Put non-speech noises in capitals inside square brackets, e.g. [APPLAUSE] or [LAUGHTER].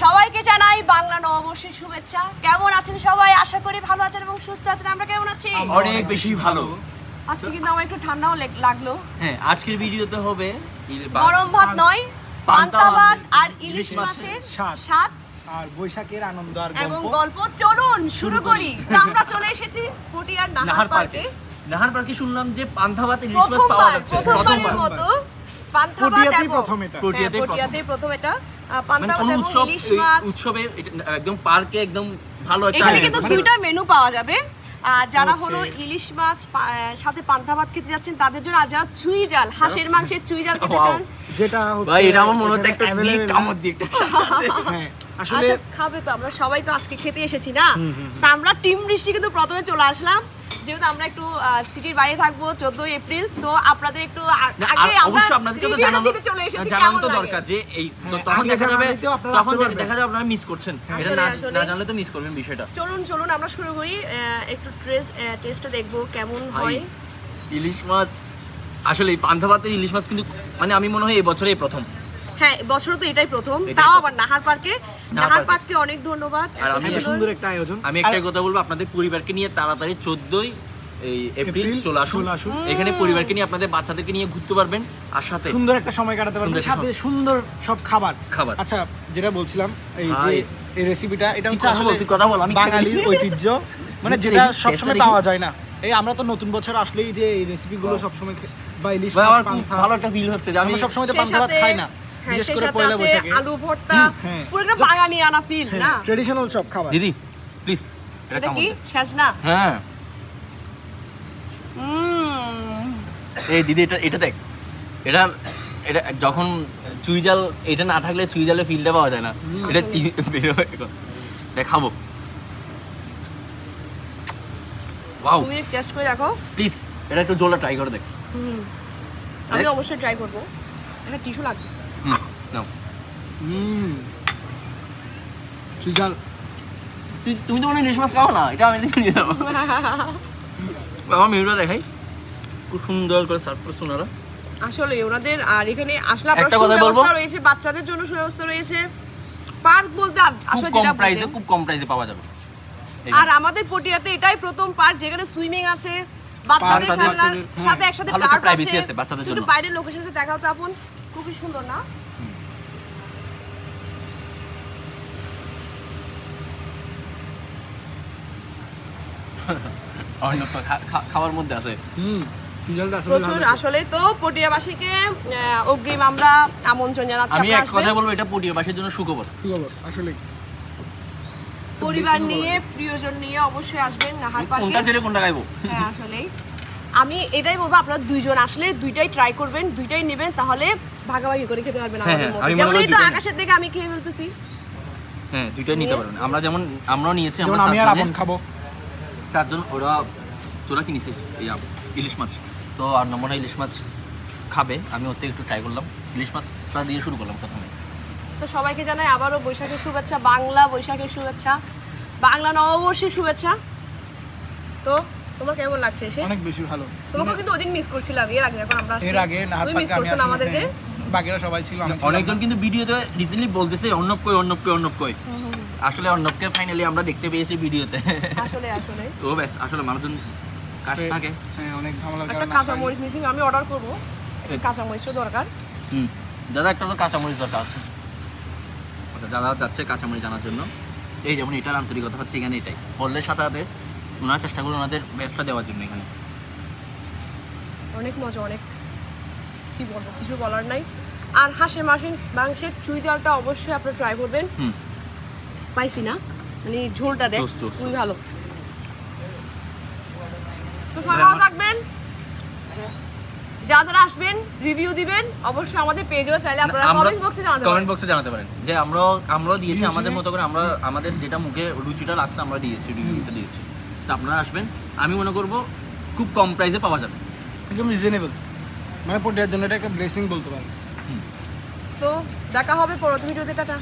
সবাইকে জানাই বাংলা নববর্ষের শুভেচ্ছা। কেমন আছেন সবাই? আশা করি ভালো আছেন এবং সুস্থ আছেন। আমরা কেমন আছি? অনেক বেশি ভালো। আজকে কিন্তু আমার একটু ঠান্ডাও লাগল। হ্যাঁ আজকের ভিডিওতে হবে গরম ভাত নয় পান্তা পান্তা ভাত আর ইলিশ মাছের স্বাদ। আর বৈশাখের আনন্দ আর এবং গল্প। গল্প। চলুন শুরু করি। তো আমরা চলে এসেছি পটিয়ার নাহার নাহার পার্কে। নাহার পার্কে শুনলাম যে পান্থা ভাত ইলিশ মাছ পাওয়া যাচ্ছে। প্রথমবারের প্রথমবার। মতো পান্তা ভাত প্রথম এটা। হ্যাঁ, পটিয়াতেই প্রথম। এটা। পান্তা ভাত এবং ইলিশ মাছ। উৎসবে একদম পার্কে একদম ভালো একটা এখানে কিন্তু দুইটা মেনু পাওয়া যাবে। যারা হলো ইলিশ মাছ সাথে পান্তা ভাত খেতে যাচ্ছেন তাদের জন্য আর যারা চুই জাল হাঁসের মাংসের চুই জাল খেতে চান যেটা ভাই এটা আমার মনে হচ্ছে একটা দিক কামড় দিয়ে একটা [LAUGHS] হ্যাঁ আসলে আচ্ছা খাবে তো আমরা সবাই তো আজকে খেতে এসেছি না? তা আমরা টিম বৃষ্টি কিন্তু প্রথমে চলে আসলাম। যেহেতু আমরা একটু সিটির বাইরে থাকব চোদ্দই এপ্রিল তো আপনাদের একটু আগে অবশ্যই আপনাদেরকে তো জানানো চলে এসেছি জানানো তো দরকার যে এই তো হ্যাঁ, তখন দেখা যাবে তখন। দেখা যাবে আপনারা মিস করছেন। এটা না জানলে তো মিস করবেন বিষয়টা। চলুন চলুন আমরা শুরু করি একটু ট্রেস টেস্টটা দেখব কেমন হয়। ইলিশ মাছ আসলে এই পান্থা ভাতের ইলিশ মাছ কিন্তু মানে আমি মনে হয় এই বছরে প্রথম। হ্যাঁ বছর তো এটাই প্রথম। তাও আবার নাহার পার্কে নাহার নাহার পার্ককে অনেক ধন্যবাদ। আর আমি সুন্দর- সুন্দর একটা আয়োজন। আমি একটাই কথা বলব আপনাদের পরিবারকে নিয়ে তাড়াতাড়ি চোদ্দই এই এপ্রিল এপ্রিল চলে আসুন। এখানে পরিবারকে নিয়ে আপনাদের বাচ্চাদেরকে নিয়ে ঘুরতে পারবেন আর সাথে সুন্দর একটা সময় কাটাতে পারবেন সাথে সুন্দর সব খাবার। খাবার। আচ্ছা যেটা বলছিলাম এই যে এই রেসিপিটা এটা হচ্ছে আসলে কথা বল, আমি বাঙালির ঐতিহ্য। মানে যেটা সবসময় পাওয়া যায় না। এই আমরা তো নতুন বছর আসলেই যে এই রেসিপিগুলো সবসময় বা ইলিশ ভালো একটা ফিল হচ্ছে আমি সবসময় তো পান্তা ভাত খাই না। বিশেষ করে পয়লা বৈশাখে। আলু ভর্তা। পুরো একটা আনা ফিল না? ট্রেডিশনাল সব খাবার। দিদি প্লিজ এটা এটা কি? সাজনা? হ্যাঁ। এই দিদি এটা এটা দেখ। এটা এটা যখন চুই জাল এটা না থাকলে চুই জালে ফিলটা পাওয়া যায় না। এটা বেরোয়। এটা খাব। ওয়াও তুমি টেস্ট করে দেখো। প্লিজ এটা একটু জলটা ট্রাই করে দেখ। হুম। আমি অবশ্যই ট্রাই করব। একটা টিস্যু লাগবে। হুম নাও। হুম। সুজাল তুই তুমি তো মনে ইলিশ মাছ খাও না এটা আমি দেখে নিয়ে যাব। আমার মেনুটা দেখাই। খুব সুন্দর করে সার্ভ করে শোনারা আসলে ওনাদের আর এখানে আসলে একটা কথা বলব? রয়েছে বাচ্চাদের জন্য সুব্যবস্থা রয়েছে। পার্ক বলতে আসলে কম যেটা প্রাইসে। খুব কম প্রাইসে পাওয়া যাবে। আর আমাদের পটিয়াতে এটাই প্রথম পার্ক যেখানে সুইমিং আছে। বাচ্চাদের বাচ্চাদের- খেলনার হ্যাঁ, সাথে একসাথে টার্ফ আছে। আছে বাচ্চাদের জন্য। বাইরের লোকের সাথে দেখাও তো আপন খুবই সুন্দর না? অন্য তো খা- খা- খাওয়ার মধ্যে আছে। হুম আসলে প্রচুর আসলে তো পটিয়াবাসীকে আহ, অগ্রিম আমরা আমন্ত্রণ জানাচ্ছি আমি এক কথা বলব এটা পটিয়াবাসীর জন্য সুখবর। সুখবর আসলে পরিবার নিয়ে প্রিয়জন নিয়ে অবশ্যই আসবেন নাহার কোনটা ছেড়ে কোনটা খাইবো হ্যাঁ আসলেই। আমি এটাই বলব আপনারা দুইজন আসলে দুইটাই ট্রাই করবেন দুইটাই নেবেন তাহলে ভাগাভাগি করে খেতে পারবেন হ্যাঁ, আমাদের হ্যাঁ, মনে যেমন এই তো আকাশের দিকে আমি খেয়ে ফেলতেছি। হ্যাঁ দুইটাই নিতে পারবেন। আমরা যেমন আমরাও নিয়েছি আমরা আমি আর আপন খাব। চারজন ওরা তোরা কিনেছে এই ইলিশ মাছ। তো আর নমুনা ইলিশ মাছ খাবে আমি ওর থেকে একটু ট্রাই করলাম। ইলিশ মাছটা দিয়ে শুরু করলাম প্রথমে। তো সবাইকে জানাই আবারও বৈশাখের শুভেচ্ছা বাংলা বৈশাখের শুভেচ্ছা। বাংলা নববর্ষের শুভেচ্ছা। তো তোমার কেমন লাগছে এসে? অনেক বেশি ভালো। তোমাকে কিন্তু ওদিন মিস করছিলাম এর আগে যখন আমরা এর আগে তুমি মিস করছ না আমাদেরকে? হ্যাঁ, বাকিরা সবাই ছিল অনেকজন কিন্তু ভিডিওতে রিসেন্টলি বলতেছে অর্ণব কই অর্ণব কই অর্ণব কই? আসলে অর্ণবকে ফাইনালি আমরা দেখতে পেয়েছি ভিডিওতে। আসলে আসলে। তো ব্যাস আসলে মানুষজন কাজ থাকে। হ্যাঁ অনেক ঝামেলার একটা কাঁচা মরিচ মিশিং আমি অর্ডার করব। কাঁচা মরিচও দরকার। হুম। দাদা একটা তো কাঁচামরিচ দরকার আছে। আচ্ছা দাদা যাচ্ছে কাঁচা মরিচ জানার জন্য। এই যেমন এটার আন্তরিকতা হচ্ছে এখানে এটাই। বললে সাথে সাথে ওনারা চেষ্টা করুন ওনাদের বেস্টটা দেওয়ার জন্য এখানে। অনেক মজা অনেক কি বলব কিছু বলার নাই। আর হাঁসের মাংসের মাংসের চুই জালটা অবশ্যই আপনারা ট্রাই করবেন। স্পাইসি না মানে ঝোলটা দেখ জোস, খুবই ভালো। তো সবাই ভালো থাকবেন। যারা যারা আসবেন রিভিউ দিবেন অবশ্যই আমাদের পেজেও চাইলে আপনারা কমেন্ট বক্সে জানাতে কমেন্ট বক্সে জানাতে পারেন। যে আমরাও আমরাও দিয়েছি আমাদের মতো করে আমরা আমাদের যেটা মুখে রুচিটা লাগছে আমরা দিয়েছি রিভিউটা দিয়েছি। তো আপনারা আসবেন আমি মনে করব খুব কম প্রাইসে পাওয়া যাবে। একদম রিজনেবল মানে পটিয়ার জন্য এটা একটা ব্লেসিং বলতে পারেন। তো দেখা হবে পরবর্তী ভিডিওতে টাটা।